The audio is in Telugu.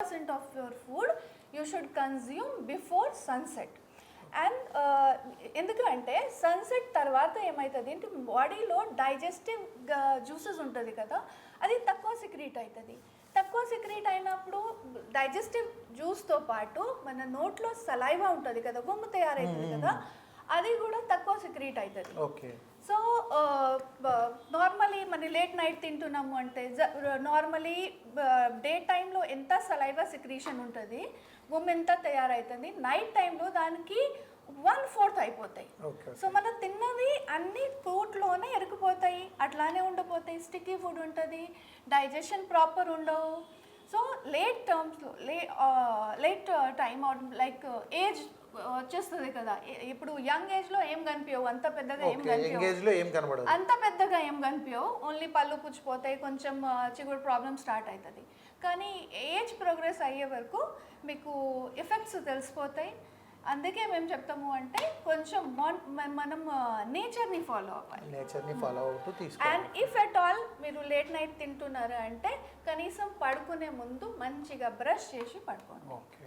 percent of your food you should consume before sunset. And ఎందుకంటే సన్సెట్ తర్వాత ఏమవుతుంది అంటే బాడీలో డైజెస్టివ్ జ్యూసెస్ ఉంటుంది కదా అది తక్కువ సిక్రీట్ అవుతుంది తక్కువ సిక్రీట్ అయినప్పుడు డైజెస్టివ్ జ్యూస్తో పాటు మన నోట్లో సలైవా ఉంటుంది కదా గొమ్ము తయారవుతుంది కదా అది కూడా తక్కువ సిక్రీట్ అవుతుంది ఓకే. సో మన లేట్ నైట్ తింటున్నాము అంటే నార్మలీ డే టైంలో ఎంత సలైవా సిక్రీషన్ ఉంటుంది గుమ్ ఎంత తయారవుతుంది నైట్ టైంలో దానికి వన్ ఫోర్త్ అయిపోతాయి. సో మనం తిన్నవి అన్ని ఫ్రూట్లోనే ఎరుకుపోతాయి అట్లానే ఉండిపోతాయి. స్టిక్కీ ఫుడ్ ఉంటుంది డైజెషన్ ప్రాపర్ ఉండవు. సో లేట్ టర్మ్స్లో లే లేట్ టైం లైక్ ఏజ్ వచ్చేస్తుంది కదా. ఇప్పుడు యంగ్ ఏజ్లో ఏం కనిపించవు అంత పెద్దగా ఏం కనిపించవు లో అంత పెద్దగా ఏం కనిపించవు ఓన్లీ పళ్ళు పుచ్చిపోతాయి కొంచెం చిగురు ప్రాబ్లం స్టార్ట్ అవుతుంది కానీ ఏజ్ ప్రోగ్రెస్ అయ్యే వరకు మీకు ఎఫెక్ట్స్ తెలిసిపోతాయి. అందుకే మేము చెప్తాము అంటే కొంచెం మాన్- నేచర్ని ఫాలో అవ్వాలి. నేచర్ని ఫాలో అవుతూ అండ్ ఇఫ్ ఎట్ ఆల్ మీరు లేట్ నైట్ తింటున్నారు అంటే కనీసం పడుకునే ముందు మంచిగా బ్రష్ చేసి పడుకోండి. ఓకే.